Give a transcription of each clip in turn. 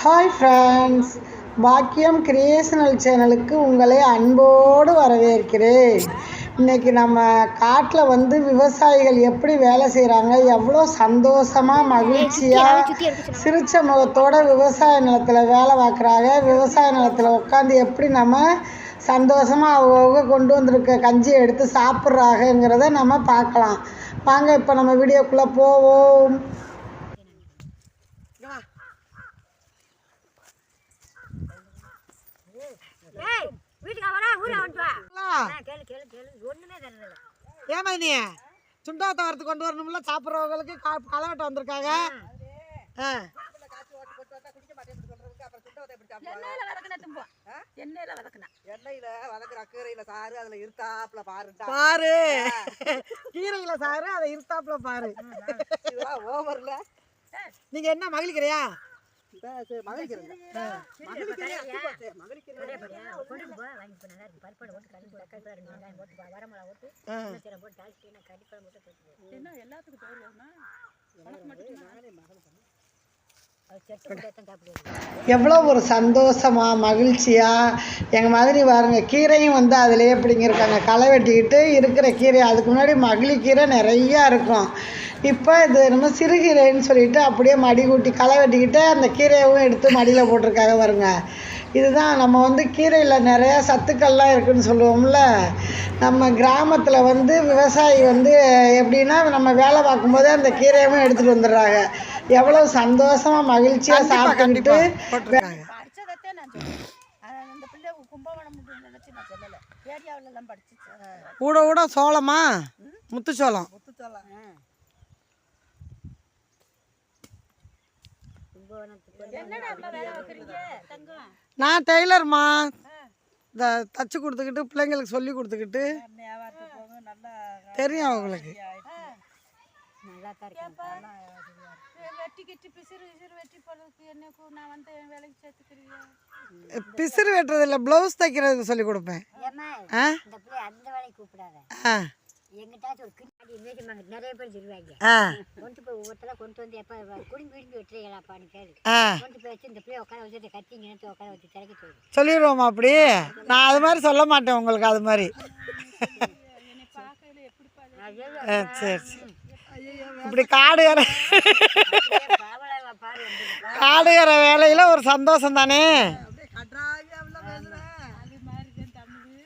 Hi friends பாக்கியம் creational சேனலுக்கு உங்களை அன்போடு வரவேற்கிறேன். இன்றைக்கி நம்ம காட்டில் வந்து விவசாயிகள் எப்படி வேலை செய்கிறாங்க எவ்வளோ சந்தோஷமாக மகிழ்ச்சியாக சிரிச்ச முகத்தோட விவசாய நிலத்தில் வேலை பார்க்குறாங்க. விவசாய நிலத்தில் உட்காந்து எப்படி நம்ம சந்தோஷமாக அவங்க கொண்டு வந்திருக்க கஞ்சியை எடுத்து சாப்பிட்றாங்கங்கிறத நம்ம பார்க்கலாம். வாங்க இப்போ நம்ம வீடியோக்குள்ளே போவோம். ஏய் வீட்டுக்கு வரா ஊரா கேளு கேளு கேளு. ஒண்ணுமே ஏமா நீ? சுண்டாத்த வரத்து கொண்டு வரணும்ல சாப்பிட்றவங்களுக்கு களவட்ட வந்திருக்காங்க. ஆ. எண்ணெயில வதக்கின தும்போ. எண்ணெயில வதக்கின. எண்ணெயில வதக்குற அக்கறையில சாறு அதுல இருத்தாப்புல பாருடா பாரு. கீரையில சாரு அதை இருத்தாப்புல பாரு. ஓவர்ல. நீங்க என்ன மகிழ்கிறியா? என்ன எல்லாத்துக்கும் தோறுனா அது சட்டு போட்டு தான் சாப்பிடுவோம் எவ்வளோ ஒரு சந்தோஷமா மகிழ்ச்சியாக எங்கள் மாதிரி பாருங்க கீரையும் வந்து அதிலே பிடிங்கிருக்காங்க. களை வெட்டிக்கிட்டு இருக்கிற கீரை அதுக்கு முன்னாடி மகிழி கீரை நிறையா இருக்கும். இப்போ இது நம்ம சிறுகீரைன்னு சொல்லிட்டு அப்படியே மடி கூட்டி களை வெட்டிக்கிட்டு அந்த கீரையவும் எடுத்து மடியில் போட்டிருக்காங்க பாருங்க. இதுதான் நம்ம வந்து கீரையில் நிறையா சத்துக்கள்லாம் இருக்குன்னு சொல்லுவோம்ல. நம்ம கிராமத்தில் வந்து விவசாயி வந்து எப்படின்னா நம்ம வேலை பார்க்கும்போதே அந்த கீரையவும் எடுத்துகிட்டு வந்துடுறாங்க. எவ்வளோ சந்தோஷமாக மகிழ்ச்சியாக சாப்பிட்டுக்கிட்டு படிச்சதத்தே நான் சொல்றேன் அந்த பிள்ளை கும்பகோணம் நினைச்சு நான் சொல்லலை. ஏரியாவில எல்லாம் படிச்சு ஊட ஊட சோளமா? முத்து சோளம் என்னடா அம்மா வேலை வைக்கிறீங்க தங்கம். நான் டெய்லர்மா. இந்த தச்சு கொடுத்துக்கிட்டு பிள்ளைங்களுக்கு சொல்லி கொடுத்துக்கிட்டு. தெரியும் அவங்களுக்கு. நல்லா தான் இருக்கேன் வெட்டி கட்டி பிசிறு பிசிறு வெட்டி போடுறதுக்கு என்ன நான் வந்து என் வேலைக்கு சேர்த்துக்கிறீங்க? பிசிறு வெட்டுறதில்ல ப்ளவுஸ் தைக்கிறதுக்கு சொல்லி கொடுப்பேன். ஆ? இந்த பிள்ளை அந்த வேலைக்கு கூப்பிடாத. ஆ. எங்கிட்டாச்சும் ஒரு கிண்ணாடி மேய்ச்சிமாங்க நிறைய பேர் சொல்லுவாங்க. கொண்டு போய் ஒவ்வொருத்தர கொண்டு வந்து எப்போ குடும்பி விரும்பி வெட்டுறீங்களாப்பான்னு கேளு. கொண்டு போய் வச்சு இந்த பிள்ளைய உட்கார வச்சுட்டு கத்தி இங்கே உட்கார வச்சு திறக்க சொல்லு. சொல்லிடுவோமா அப்படி? நான் அது மாதிரி சொல்ல மாட்டேன் உங்களுக்கு அது மாதிரி. சரி சரி. இப்படி காடு ஏற பாவலை பாரு வந்து காடு ஏற வேலையில் ஒரு சந்தோஷம் தானே அது மாதிரி தான் தமிழ்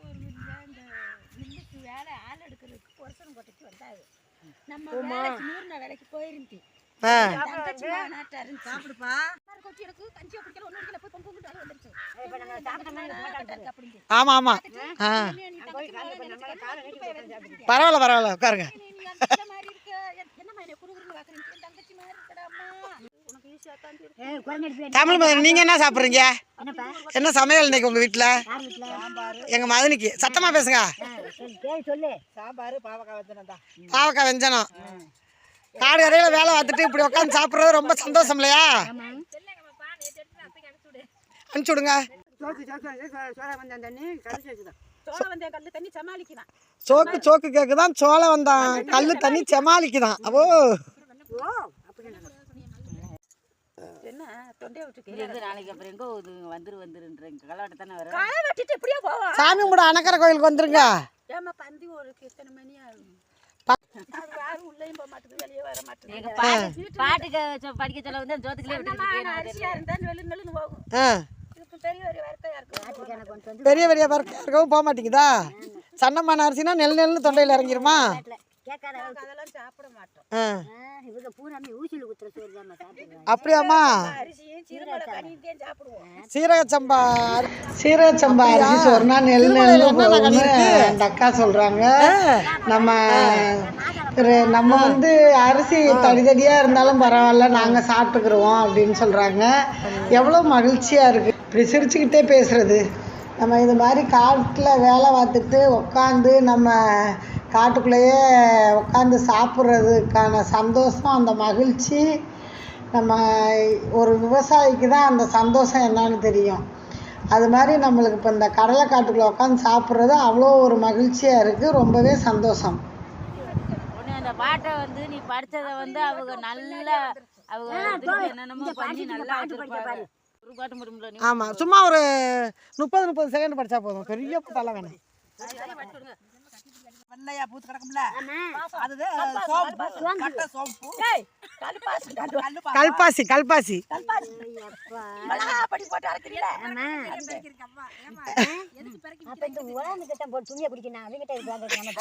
ஒரு இந்த மில்லுக்கு வேலை ஆள் எடுக்கிறதுக்கு பொருசன் கொட்டைக்கு வந்தாரு நம்ம வேலைக்கு நூறு வேலைக்கு போயிருந்து. ஆ. தங்கச்சி நாட்டா இருந்துச்சு. சாப்பிடுப்பா. கொட்டி எனக்கு கஞ்சியை குடிக்கல ஒன்று குடிக்கல போய் பொங்கு குண்டாலும் வந்துருச்சு. இப்போ நம்ம சாப்பிட்ட மாதிரி இருக்க மாட்டாங்க அப்படிங்க ஆமாம் ஆமாம் ஆ. நீ தங்கச்சி மேலே நினைச்சுக்க பரவாயில்ல பரவாயில்ல உட்காருங்க நீ அந்த மாதிரி இருக்க என்னம்மா என்ன குறுகுறுன்னு பார்க்குறீங்க என் தங்கச்சி மாதிரி இருக்கடாம்மா உனக்கு ஈஸியாக தான் இருக்கு ஏய் குழந்தை தமிழ் மதன் நீங்கள் என்ன சாப்பிட்றீங்க? என்ன சமையல் இன்னைக்கு உங்கள் வீட்டில் எங்கள் மதனிக்கு சத்தமாக பேசுங்க. பாவக்காய் வெஞ்சனம் காடு கரையில் வேலை பார்த்துட்டு இப்படி உட்காந்து சாப்பிட்றது ரொம்ப சந்தோஷம் இல்லையா அனுப்பிச்சி விடுங்க. சோக்கு சோக்கு கேக்குதான் சோளம் வந்தான் கல் தண்ணி செமாலிக்குதான் அப்போ என்ன தொண்டையை விட்டு இருந்து நாளைக்கு அப்புறம் எங்கோ இது வந்துரு வந்துருன்றீங்க கலவாட்ட தானே வர களை வெட்டிட்டு இப்படியே போவோம் சாமி கூட அணக்கரை கோயிலுக்கு வந்துருங்க. ஏமா பந்தி ஒரு எத்தனை மணி ஆகும் அது யாரும் உள்ளேயும் போக மாட்டேங்குது வெளியே வர மாட்டேங்குது எங்க பாட்டு பாட்டுக்கு படிக்க சொல்ல வந்து ஜோத்துக்குள்ளே போகும். பெரிய பெரிய வருக்கையா இருக்கு எனக்கு கொண்டு வந்து பெரிய பெரிய பறக்க இருக்கவும் போக மாட்டேங்குதா? சன்னமான அரிசினா நெல் நெல்னு தொண்டையில் இறங்கிருமா? அதெல்லாம் சாப்பிட மாட்டோம். ஆ. இவங்க பூராமே ஊசியில் குத்துற சோறு தான் சாப்பிடுவாங்க. அப்படியாம்மா? அரிசியும் சாப்பிடுவோம். சீரக சம்பா சீரக சம்பா அரிசி சொன்னா நெல் நெல் அந்த அக்கா சொல்றாங்க. நம்ம நம்ம வந்து அரிசி தடி தடியா இருந்தாலும் பரவாயில்ல நாங்க சாப்பிட்டுக்குருவோம் அப்படின்னு சொல்றாங்க. எவ்வளோ மகிழ்ச்சியா இருக்கு. இப்படி சிரிச்சுக்கிட்டே பேசுறது. நம்ம இது மாதிரி காட்டில் வேலை பார்த்துட்டு உட்காந்து நம்ம காட்டுக்குள்ளேயே உட்காந்து சாப்பிட்றதுக்கான சந்தோஷம் அந்த மகிழ்ச்சி நம்ம ஒரு விவசாயிக்கு தான் அந்த சந்தோஷம் என்னன்னு தெரியும். அது மாதிரி நம்மளுக்கு இப்போ இந்த கடலை காட்டுக்குள்ளே உட்காந்து சாப்பிட்றது அவ்வளோ ஒரு மகிழ்ச்சியாக இருக்குது ரொம்பவே சந்தோஷம். அந்த பாட்டை வந்து நீ படித்ததை வந்து அவங்க நல்லா அவங்க என்னென்னமோ பண்ணி நல்லா ஆமாம் சும்மா ஒரு முப்பது முப்பது செகண்ட் படித்தா போதும். பெரிய தலை வேணும் வெள்ளையா பூத்து கிடக்கும்ல? கல்பாசி கல்பாசி. கல்பாசி போட்டு அரைக்கிறீங்களா? துணியை குடிக்கணும்